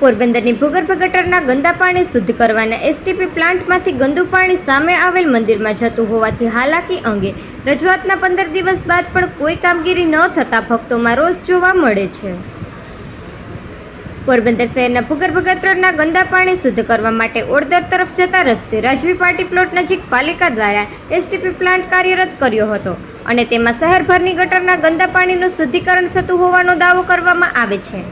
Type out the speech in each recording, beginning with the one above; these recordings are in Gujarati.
પોરબંદરની ભૂગર્ભ ગટરના ગંદા પાણી શુદ્ધ કરવાના એસટીપી પ્લાન્ટમાંથી ગંદુ પાણી સામે આવેલ મંદિરમાં જતું હોવાથી હાલાકી અંગે રજૂઆતના પંદર દિવસ બાદ પણ કોઈ કામગીરી ન થતાં ભક્તોમાં રોષ જોવા મળે છે. પોરબંદર શહેરના ભૂગર્ભ ગટરના ગંદા પાણી શુદ્ધ કરવા માટે ઓડદર તરફ જતા રસ્તે રાજવી પાર્ટી પ્લોટ નજીક પાલિકા દ્વારા એસટીપી પ્લાન્ટ કાર્યરત કર્યો હતો અને તેમાં શહેરભરની ગટરના ગંદા પાણીનું શુદ્ધિકરણ થતું હોવાનો દાવો કરવામાં આવે છે.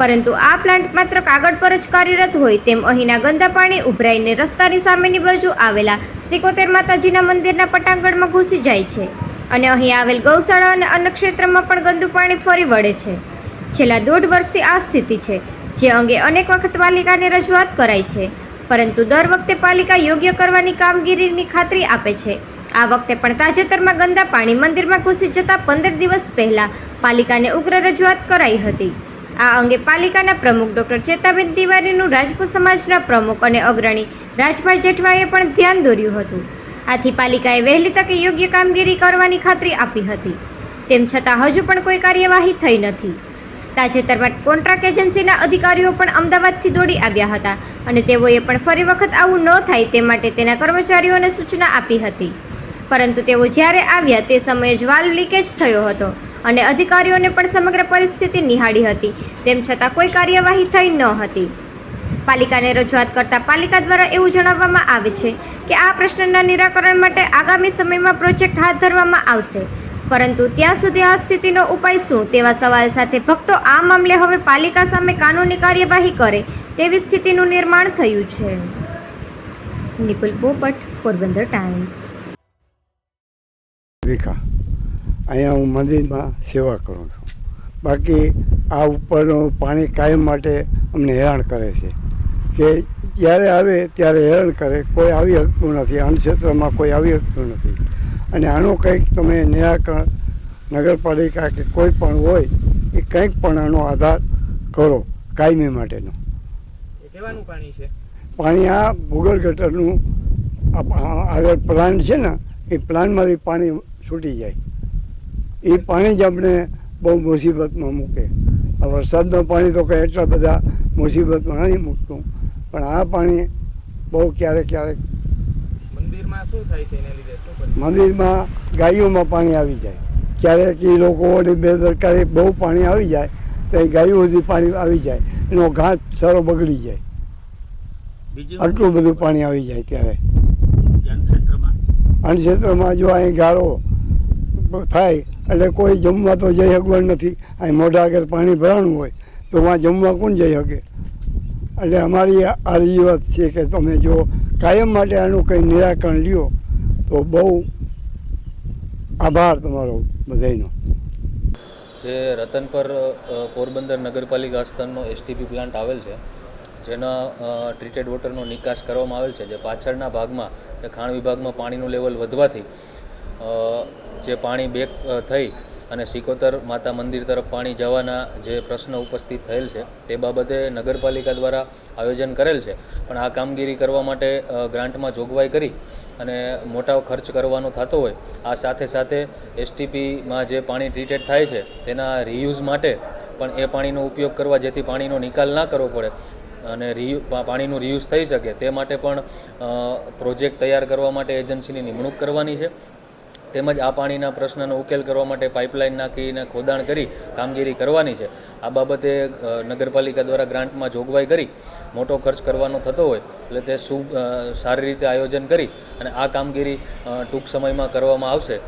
પરંતુ આ પ્લાન્ટ માત્ર કાગળ પર જ કાર્યરત હોય તેમ અહીંના ગંદા પાણી ઉભરાઈને રસ્તાની સામેની બાજુ આવેલા સિકોતેર માતાજીના મંદિરના પટાંગણમાં ઘૂસી જાય છે અને અહીં આવેલ ગૌશાળા અને અન્નક્ષેત્રમાં પણ ગંદુ પાણી ફરી વળે છે. છેલ્લા દોઢ વર્ષથી આ સ્થિતિ છે, જે અંગે અનેક વખત પાલિકાને રજૂઆત કરાઈ છે, પરંતુ દર વખતે પાલિકા યોગ્ય કરવાની કામગીરીની ખાતરી આપે છે. આ વખતે પણ તાજેતરમાં ગંદા પાણી મંદિરમાં ઘૂસી જતા પંદર દિવસ પહેલા પાલિકાને ઉગ્ર રજૂઆત કરાઈ હતી. આ અંગે પાલિકાના પ્રમુખ ડોક્ટર ચેતાબેન તિવારીનું રાજપૂત સમાજના પ્રમુખ અને અગ્રણી રાજભાઈ જેઠવાએ પણ ધ્યાન દોર્યું હતું. આથી પાલિકાએ વહેલી તકે યોગ્ય કામગીરી કરવાની ખાતરી આપી હતી. તેમ છતાં હજુ પણ કોઈ કાર્યવાહી થઈ નથી. તાજેતરમાં કોન્ટ્રાક્ટ એજન્સીના અધિકારીઓ પણ અમદાવાદથી દોડી આવ્યા હતા અને તેઓએ પણ ફરી વખત આવું ન થાય તે માટે તેના કર્મચારીઓને સૂચના આપી હતી. પરંતુ તેઓ જ્યારે આવ્યા તે સમયે જ વાલ્વ લીકેજ થયો હતો. અને અધિકારીઓને પણ સમગ્ર પરિસ્થિતિ નિહાળી હતી. તેમ છતાં કોઈ કાર્યવાહી થઈ ન હતી. પાલિકાને રજૂઆત કરતા પાલિકા દ્વારા એવું જણાવવામાં આવે છે કે આ પ્રશ્નના નિરાકરણ માટે આગામી સમયમાં પ્રોજેક્ટ હાથ ધરવામાં આવશે. પરંતુ ત્યાં સુધી આ સ્થિતિનો ઉપાય શું? તેવા સવાલ સાથે ભક્તો આ મામલે હવે પાલિકા સામે કાનૂની કાર્યવાહી કરે તેવી સ્થિતિનું નિર્માણ થયું છે. નિપુલ પોપટ, પોરબંદર ટાઈમ્સ. વિખા અહીંયા હું મંદિરમાં સેવા કરું છું. બાકી આ ઉપરનું પાણી કાયમ માટે અમને હેરાન કરે છે. કે જ્યારે આવે ત્યારે હેરાન કરે કોઈ આવી શકતું નથી અન્નક્ષેત્રમાં કોઈ આવી શકતું નથી. અને આનું કંઈક તમે નિરાકરણ નગરપાલિકા કે કોઈ પણ હોય એ કંઈક પણ આનો આધાર કરો કાયમી માટેનો. કેવાનું પાણી છે? પાણી આ ભૂગર ગટરનું આગળ પ્લાન્ટ છે ને એ પ્લાન્ટમાંથી પાણી છૂટી જાય. એ પાણી જ આપણે બહુ મુસીબતમાં મૂકે. આ વરસાદનું પાણી તો કંઈ એટલા બધા મુસીબતમાં નથી મૂકતું. પણ આ પાણી બહુ ક્યારેક ક્યારેક મંદિરમાં ગાયોમાં પાણી આવી જાય. ક્યારેક એ લોકોની બેદરકારી બહુ પાણી આવી જાય તો એ ગાયો સુધી પાણી આવી જાય. એનો ઘાસ સારો બગડી જાય. આટલું બધું પાણી આવી જાય ત્યારે. ક્ષેત્રમાં જો અહીં ગાળો થાય એટલે કોઈ જમવા તો જઈ શકવાનું નથી. અહીં મોઢા આગળ પાણી ભરાણું હોય, તો વાં જમવા કોણ જઈ શકે? એટલે અમારી આ રજૂઆત છે કે તમે જો કાયમ માટે આનું કંઈ નિરાકરણ લ્યો, તો બહુ આભાર તમારો બધાયનો. જે રતનપર પર પોરબંદર નગરપાલિકા આસ્થાનનો એસટીપી પ્લાન્ટ આવેલ છે, જેના ટ્રીટેડ વોટરનો નિકાસ કરવામાં આવેલ છે, જે પાછળના ભાગમાં ખાણ વિભાગમાં પાણીનું લેવલ વધવાથી જે પાણી બેક થઈ અને સિકોતર માતા મંદિર તરફ પાણી જવાના જે પ્રશ્ન ઉપસ્થિત થયેલ છે, તે બાબતે નગરપાલિકા દ્વારા આયોજન કરેલ છે. પણ આ કામગીરી કરવા માટે ગ્રાન્ટમાં જોગવાઈ કરી અને મોટા ખર્ચ કરવાનો થતો હોય, આ સાથે સાથે એસટીપીમાં જે પાણી ટ્રીટેડ થાય છે, તેના રિયુઝ માટે પણ એ પાણીનો ઉપયોગ કરવા જેથી પાણીનો નિકાલ ના કરવો પડે અને રિયુ પાણીનું રિયુઝ થઈ શકે, તે માટે પણ પ્રોજેક્ટ તૈયાર કરવા માટે એજન્સીની નિમણૂક કરવાની છે. તેમજ આ પાણીના પ્રશ્નનો ઉકેલ કરવા માટે પાઇપલાઇન નાખીને ખોદાણ કરી કામગીરી કરવાની છે. આ બાબતે નગરપાલિકા દ્વારા ગ્રાન્ટમાં જોગવાઈ કરી, મોટો ખર્ચ કરવાનો થતો હોય, એટલે તે સુ સારી રીતે આયોજન કરી અને આ કામગીરી ટૂંક સમયમાં કરવામાં આવશે.